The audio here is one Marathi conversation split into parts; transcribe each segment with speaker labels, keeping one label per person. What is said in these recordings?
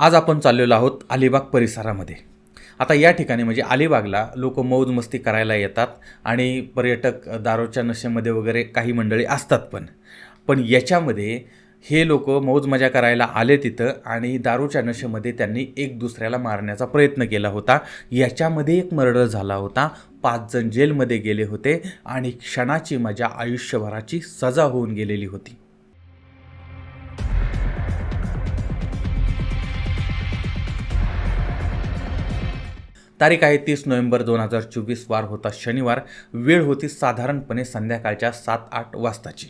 Speaker 1: आज आपण चाललेलो आहोत अलिबाग परिसरामध्ये. आता या ठिकाणी म्हणजे अलिबागला लोक मौज मस्ती करायला येतात आणि पर्यटक दारूच्या नशेमध्ये वगैरे काही मंडळी असतात पण. पण याच्यामध्ये हे लोक मौज मजा करायला आले तिथं आणि दारूच्या नशेमध्ये त्यांनी एक दुसऱ्याला मारण्याचा प्रयत्न केला होता. याच्यामध्ये एक मर्डर झाला होता. पाच जण जेलमध्ये गेले होते आणि क्षणाची मजा आयुष्यभराची सजा होऊन गेलेली होती. तारीख आहे तीस नोव्हेंबर दोन हजार चोवीस. वार होता शनिवार. वेळ होती साधारणपणे संध्याकाळच्या सात आठ वाजताची.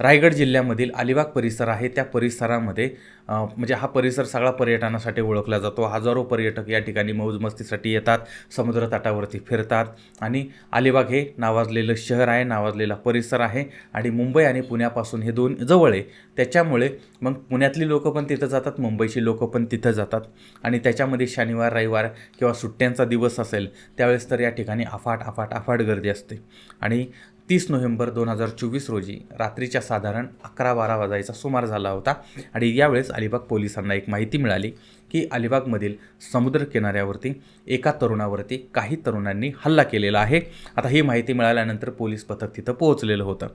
Speaker 1: रायगड जिल्ह्यामधील अलिबाग परिसर आहे. त्या परिसरामध्ये म्हणजे हा परिसर सगळा पर्यटनासाठी ओळखला जातो. हजारो पर्यटक या ठिकाणी मौजमस्तीसाठी येतात समुद्रतटावरती फिरतात आणि अलिबाग हे नावाजलेलं शहर आहे नावाजलेला परिसर आहे आणि मुंबई आणि पुण्यापासून हे दोन जवळ आहे. त्याच्यामुळे मग पुण्यातली लोकं पण तिथं जातात मुंबईची लोकं पण तिथं जातात आणि त्याच्यामध्ये शनिवार रविवार किंवा सुट्ट्यांचा दिवस असेल त्यावेळेस तर या ठिकाणी अफाट अफाट अफाट गर्दी असते. आणि तीस नोव्हेंबर दोन हजार चोवीस रोजी रात्रीच्या साधारण अकरा बारा वाजायचा सुमार झाला होता आणि यावेळेस अलिबाग पोलिसांना एक माहिती मिळाली की अलिबागमधील समुद्र किनाऱ्यावरती एका तरुणावरती काही तरुणांनी हल्ला केलेला आहे. आता ही माहिती मिळाल्यानंतर पोलीस पथक तिथं पोहोचलेलं होतं.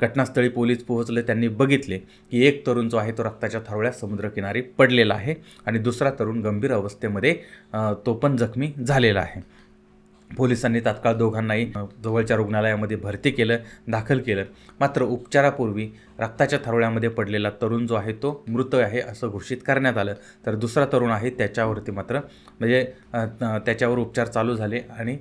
Speaker 1: घटनास्थळी पोलीस पोहोचले त्यांनी बघितले की एक तरुण जो आहे तो रक्ताच्या थरोळ्या समुद्रकिनारी पडलेला आहे आणि दुसरा तरुण गंभीर अवस्थेमध्ये तो पण जखमी झालेला आहे. पोलिसांनी तात्काळ दोघांनाही जवळच्या रुग्णालयामध्ये भरती केलं दाखल केलं. मात्र उपचारापूर्वी रक्ताच्या थारोळ्यामध्ये पडलेला तरुण जो आहे तो मृत आहे असं घोषित करण्यात आलं. तर दुसरा तरुण आहे त्याच्यावरती मात्र म्हणजे त्याच्यावर उपचार चालू झाले आणि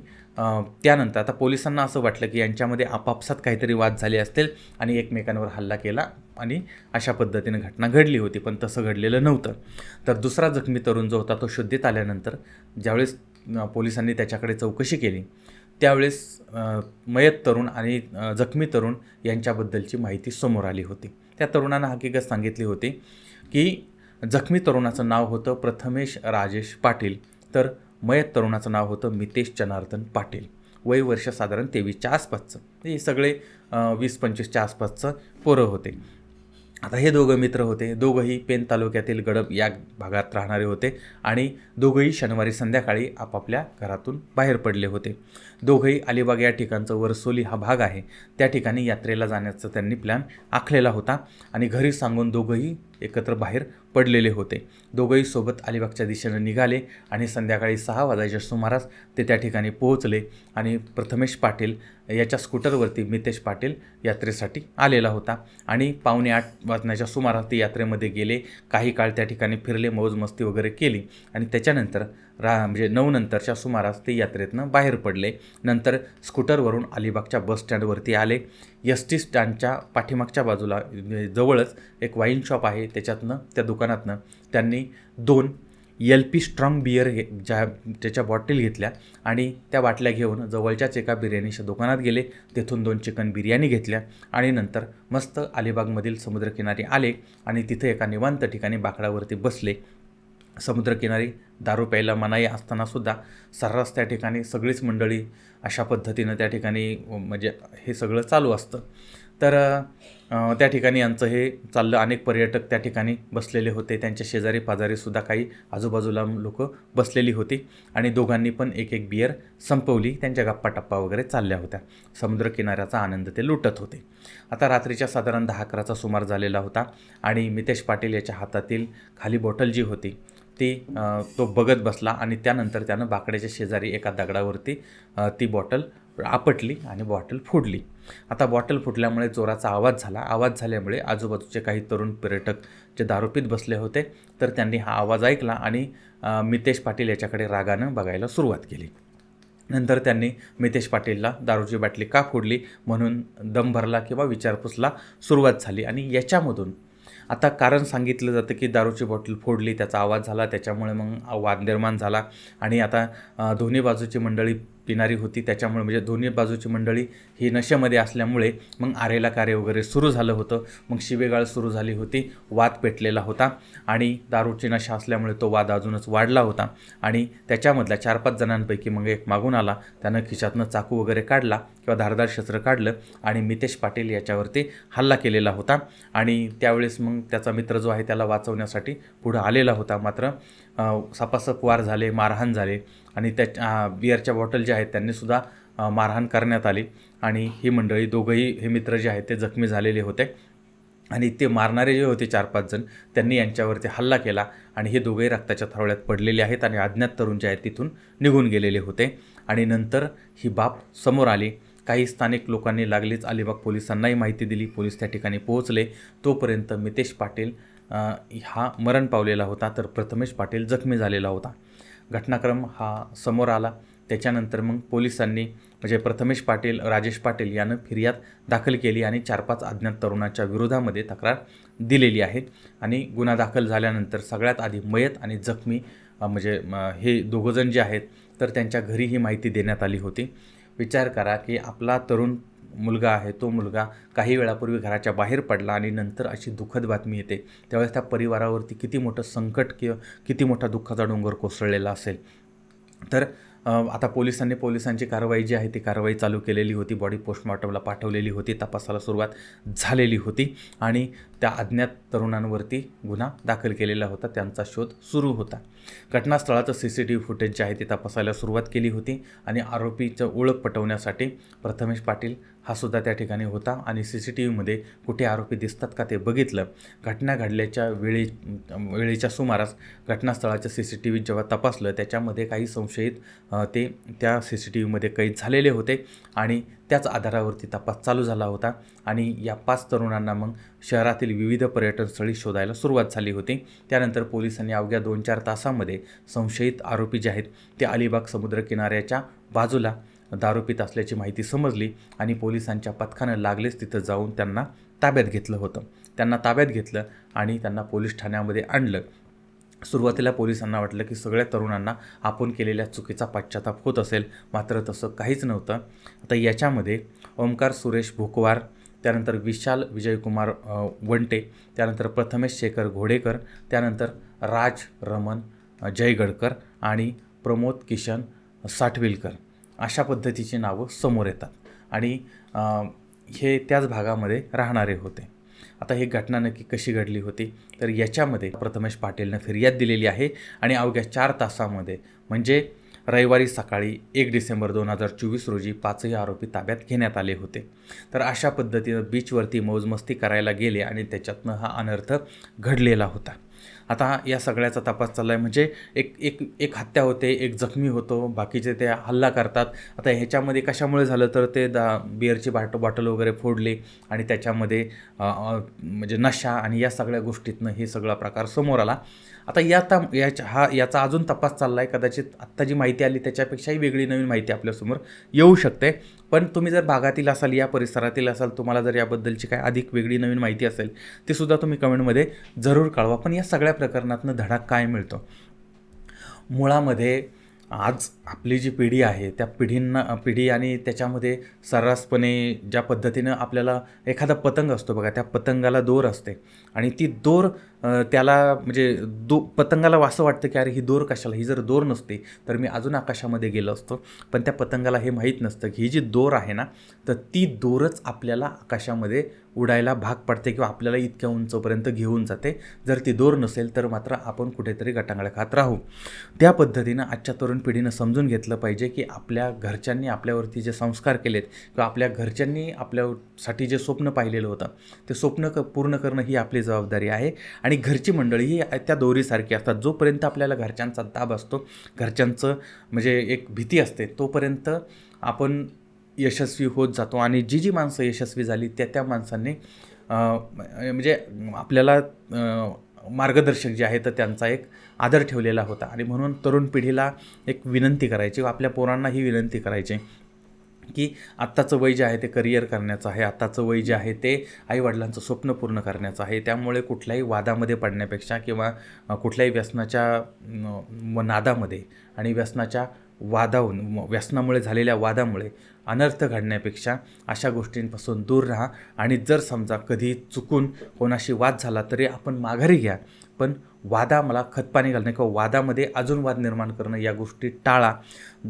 Speaker 1: त्यानंतर आता पोलिसांना असं वाटलं की यांच्यामध्ये आपापसात काहीतरी वाद झाले असतील आणि एकमेकांवर हल्ला केला आणि अशा पद्धतीने घटना घडली होती पण तसं घडलेलं नव्हतं. तर दुसरा जखमी तरुण जो होता तो शुद्धीत आल्यानंतर ज्यावेळेस पोलिसांनी त्याच्याकडे चौकशी केली. त्यावेळेस मयत तरुण आणि जखमी तरुण यांच्याबद्दलची माहिती समोर आली होती. त्या तरुणानं हकीकत सांगितली होती की जखमी तरुणाचं नाव होतं प्रथमेश राजेश पाटील तर मयत तरुणाचं नाव होतं मितेश जनार्दन पाटील. वय वर्ष साधारण तेवीसच्या आसपासचं. हे सगळे वीस पंचवीसच्या आसपासचं पोरं होते. आता हे दोघं मित्र होते. दोघंही पेन तालुक्यातील गडप या भागात राहणारे होते आणि दोघंही शनिवारी संध्याकाळी आपापल्या घरातून बाहेर पडले होते. दोघंही अलिबाग या ठिकाणचं वरसोली हा भाग आहे. त्या ठिकाणी यात्रेला जाण्याचा त्यांनी प्लॅन आखलेला होता आणि घरी सांगून दोघंही एकत्र बाहेर पडलेले होते. दोघंही सोबत अलिबागच्या दिशेनं निघाले आणि संध्याकाळी सहा वाजायच्या सुमारास ते त्या ठिकाणी पोहोचले आणि प्रथमेश पाटील याच्या स्कूटरवरती मितेश पाटील यात्रेसाठी आलेला होता आणि पावणे आठ वाजण्याच्या सुमारास ते यात्रेमध्ये गेले. काही काळ त्या ठिकाणी फिरले मौज मस्ती वगैरे केली आणि त्याच्यानंतर रा म्हणजे नऊ नंतरच्या सुमारास ते यात्रेतनं बाहेर पडले. नंतर स्कूटरवरून अलिबागच्या बस स्टँडवरती आले. एस टी स्टँडच्या पाठीमागच्या बाजूला म्हणजे जवळच एक वाईन शॉप आहे. त्याच्यातनं त्या दुकानातनं त्यांनी दोन एल पी स्ट्रॉंग बियर घे ज्या त्याच्या बॉटल घेतल्या आणि त्या बाटल्या घेऊन जवळच्याच एका बिर्याणीच्या दुकानात गेले. तेथून दोन चिकन बिर्याणी घेतल्या आणि नंतर मस्त अलिबागमधील समुद्रकिनारी आले आणि तिथे एका निवांत ठिकाणी बाकडावरती बसले. समुद्रकिनारी दारू प्यायला मनाई असतानासुद्धा सर्रास त्या ठिकाणी सगळीच मंडळी अशा पद्धतीनं त्या ठिकाणी म्हणजे हे सगळं चालू असतं. तर त्या ठिकाणी यांचं हे चाललं. अनेक पर्यटक त्या ठिकाणी बसलेले होते. त्यांच्या शेजारी पाजारीसुद्धा काही आजूबाजूला लोक बसलेली होती आणि दोघांनी पण एक एक बियर संपवली. त्यांच्या गप्पा टप्पा वगैरे चालल्या होत्या. समुद्रकिनाऱ्याचा आनंद ते लुटत होते. आता रात्रीच्या साधारण दहा अकराचा सुमार झालेला होता आणि मितेश पाटील याच्या हातातील खाली बॉटल जी होती ती तो बघत बसला आणि त्यानंतर त्यानं बाकड्याच्या शेजारी एका दगडावरती ती बॉटल आपटली आणि बॉटल फुडली. आता बॉटल फुटल्यामुळे जोराचा आवाज झाला. आवाज झाल्यामुळे आजूबाजूचे काही तरुण पर्यटक जे दारूपीत बसले होते तर त्यांनी हा आवाज ऐकला आणि मितेश पाटील याच्याकडे रागानं बघायला सुरुवात केली. नंतर त्यांनी मितेश पाटीलला दारूची बाटली का फोडली? म्हणून दम भरला किंवा विचारपूसला सुरुवात झाली आणि याच्यामधून आता कारण सांगितलं जातं की दारूची बॉटल फोडली त्याचा आवाज झाला त्याच्यामुळे मग वाद निर्माण झाला. आणि आता दोन्ही बाजूची मंडळी पिणारी होती. त्याच्यामुळे म्हणजे दोन्ही बाजूची मंडळी ही नशेमध्ये असल्यामुळे मग आरेला कार्य वगैरे सुरू झालं होतं. मग शिवेगाळ सुरू झाली होती. वाद पेटलेला होता आणि दारूची नशा असल्यामुळे तो वाद अजूनच वाढला होता. आणि त्याच्यामधल्या चार पाच जणांपैकी मग एक मागून आला. त्यानं खिशातनं चाकू वगैरे काढला किंवा धारदार शस्त्र काढलं आणि मितेश पाटील याच्यावरती हल्ला केलेला होता. आणि त्यावेळेस मग त्याचा मित्र जो आहे त्याला वाचवण्यासाठी पुढं आलेला होता. मात्र सपासप वार झाले मारहाण झाले. आणि त्या बियरच्या बॉटल ज्या आहेत त्यांनीसुद्धा मारहाण करण्यात आली. आणि ही मंडळी दोघंही हे मित्र जे आहेत ते जखमी झालेले होते. आणि ते मारणारे जे होते चार पाच जण त्यांनी यांच्यावरती हल्ला केला आणि हे दोघेही रक्ताच्या थरवळ्यात पडलेले आहेत आणि अज्ञात तरुण जे आहेत तिथून निघून गेलेले होते. आणि नंतर ही बाब समोर आली. काही स्थानिक लोकांनी लागलीच अलिबाग पोलिसांनाही माहिती दिली. पोलीस त्या ठिकाणी पोहोचले. तोपर्यंत मितेश पाटील हा मरण पावलेला होता. तर प्रथमेश पाटील जखमी झालेला होता. घटनाक्रम हा समोर आला. त्याच्यानंतर मग पोलिसांनी म्हणजे प्रथमेश पाटील राजेश पाटील यानं फिर्याद दाखल केली आणि चार पाच अज्ञात तरुणाच्या विरोधामध्ये तक्रार दिलेली आहे. आणि गुन्हा दाखल झाल्यानंतर सगळ्यात आधी मयत आणि जखमी म्हणजे हे दोघंजण जे आहेत तर त्यांच्या घरी ही माहिती देण्यात आली होती. विचार करा की आपला तरुण मुलगा आहे तो मुलगा काही वेळापूर्वी घराच्या बाहेर पडला आणि नंतर अशी दुःखद बातमी येते. त्यावेळेस त्या परिवारावरती किती मोठं संकट किंवा किती मोठा दुःखाचा डोंगर कोसळलेला असेल. तर आता पोलिसांनी पोलिसांची कारवाई जी आहे ती कारवाई चालू केलेली होती. बॉडी पोस्टमॉर्टमला पाठवलेली होती. तपासाला सुरुवात झालेली होती. आणि त्या अज्ञात तरुणांवरती गुन्हा दाखल केलेला होता त्यांचा शोध सुरू होता. घटनास्थळाचं C C T V footage जे आहे ते तपासायला सुरुवात केली होती आणि आरोपीचं ओळख पटवण्यासाठी प्रथमेश पाटील हा सुद्धा त्या ठिकाणी होता आणि सी सी टी व्हीमध्ये कुठे आरोपी दिसतात का ते बघितलं. घटना घडल्याच्या वेळी वेळेच्या सुमारास घटनास्थळाचं सी सी टी व्ही जेव्हा तपासलं त्याच्यामध्ये काही संशयित ते त्या सी सी टी व्हीमध्ये कैद झालेले होते आणि त्याच आधारावरती तपास चालू झाला होता आणि या पाच तरुणांना मग शहरातील विविध पर्यटनस्थळी शोधायला सुरुवात झाली होती. त्यानंतर पोलिसांनी अवघ्या दोन चार तासामध्ये संशयित आरोपी जे आहेत ते अलिबाग समुद्रकिनाऱ्याच्या बाजूला दारू पित असल्याची माहिती समजली आणि पोलिसांच्या पथकानं लागलेच तिथं जाऊन त्यांना ताब्यात घेतलं होतं. त्यांना ताब्यात घेतलं आणि त्यांना पोलीस ठाण्यामध्ये आणलं. सुरुवातीला पोलिसांना वाटलं की सगळ्या तरुणांना आपण केलेल्या चुकीचा पश्चाताप होत असेल मात्र तसं काहीच नव्हतं. आता याच्यामध्ये ओमकार सुरेश भोकवार त्यानंतर विशाल विजयकुमार वंटे त्यानंतर प्रथमेश शेखर घोडेकर त्यानंतर राज रमन जयगडकर आणि प्रमोद किशन साठविलकर. अशा पद्धतीची नावं समोर येतात आणि हे त्याच भागामध्ये राहणारे होते. आता ही घटना नक्की कशी घडली होती? तर याच्यामध्ये प्रथमेश पाटीलनं फिर्याद दिलेली आहे आणि अवघ्या चार तासामध्ये म्हणजे रविवारी सकाळी एक डिसेंबर दोन हजार चोवीस रोजी पाचही आरोपी ताब्यात घेण्यात आले होते. तर अशा पद्धतीनं बीचवरती मौजमस्ती करायला गेले आणि त्याच्यातनं हा अनर्थ घडलेला होता. आता या सगळ्याचा तपास चालला आहे म्हणजे एक एक एक हत्या होते एक जखमी होतो बाकीचे ते हल्ला करतात. आता ह्याच्यामध्ये कशामुळे झालं? तर ते दा बिअरची बाट बॉटल वगैरे फोडले आणि त्याच्यामध्ये म्हणजे नशा आणि या सगळ्या गोष्टीतनं हे सगळा प्रकार समोर आला. आता या ता याच्या हा याचा अजून तपास चालला आहे कदाचित आत्ता जी माहिती आली त्याच्यापेक्षाही वेगळी नवीन माहिती आपल्यासमोर येऊ शकते. पण तुम्ही जर भागातील असाल या परिसरातील असाल तुम्हाला जर याबद्दलची काय अधिक वेगळी नवीन माहिती असेल ती सुद्धा तुम्ही कमेंटमध्ये जरूर कळवा. पण या सगळ्या प्रकरणातनं धडा काय मिळतो? मुळामध्ये आज आपली जी पिढी आहे त्या पिढींना पिढी आणि त्याच्यामध्ये सर्रासपणे ज्या पद्धतीनं आपल्याला एखादा पतंग असतो बघा त्या पतंगाला दोर असते. आणि ती दोर त्याला म्हणजे दो पतंगाला असं वाटतं की अरे ही दोर कशाला? ही जर दोर नसते तर मी अजून आकाशामध्ये गेलो असतो. पण त्या पतंगाला हे माहीत नसतं की ही जी दोर आहे ना तर ती दोरच आपल्याला आकाशामध्ये उडायला भाग पडते किंवा आपल्याला इतक्या उंचपर्यंत घेऊन जाते. जर ती दोर नसेल तर मात्र आपण कुठेतरी गटांगळ्या खात राहू. त्या पद्धतीनं आजच्या तरुण पिढीनं समजून घेतलं पाहिजे की आपल्या घरच्यांनी आपल्यावरती जे संस्कार केलेत किंवा आपल्या घरच्यांनी आपल्यासाठी जे स्वप्न पाहिलेलं होतं ते स्वप्न क पूर्ण करणं ही आपली जबाबदारी आहे. आणि घरची मंडळी ही त्या दोरीसारखी असतात. जोपर्यंत आपल्याला घरच्यांचा दाब असतो घरच्यांचं म्हणजे एक भीती असते तोपर्यंत आपण यशस्वी होत जातो. आणि जी जी माणसं यशस्वी झाली त्या त्या माणसांनी म्हणजे आपल्याला मार्गदर्शक जे आहे तर त्यांचा एक आदर ठेवलेला होता. आणि म्हणून तरुण पिढीला एक विनंती करायची व आपल्या पोरांना ही विनंती करायची की आत्ताचं वय जे आहे ते करिअर करण्याचं आहे. आत्ताचं वय जे आहे ते आईवडिलांचं स्वप्न पूर्ण करण्याचं आहे. त्यामुळे कुठल्याही वादामध्ये पडण्यापेक्षा किंवा कुठल्याही व्यसनाच्या म- नादामध्ये आणि व्यसनाच्या वादाहून म- व्यसनामुळे झालेल्या वादामुळे अनर्थ घडण्यापेक्षा अशा गोष्टींपासून दूर राहा. आणि जर समजा कधी चुकून कोणाशी वाद झाला तरी आपण माघारी घ्या. पण वादा मला खतपाणी घालणं किंवा वादामध्ये अजून वाद निर्माण करणं या गोष्टी टाळा.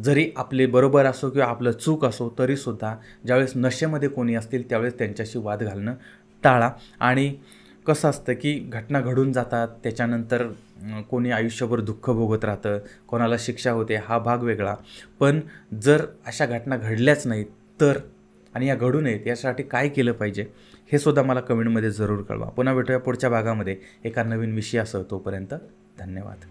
Speaker 1: जरी आपले बरोबर असो किंवा आपलं चूक असो तरीसुद्धा ज्यावेळेस नशेमध्ये कोणी असतील त्यावेळेस त्यांच्याशी वाद घालणं टाळा. आणि कसं असतं की घटना घडून जातात त्याच्यानंतर कोणी आयुष्यभर दुःख भोगत राहतं कोणाला शिक्षा होते हा भाग वेगळा. पण जर अशा घटना घडल्याच नाहीत तर आणि या घडू नयेत यासाठी काय केलं पाहिजे हे सुद्धा मला कमेंटमध्ये जरूर कळवा. पुन्हा भेटूया पुढच्या भागामध्ये. एका नवीन विषयासह तोपर्यंत धन्यवाद.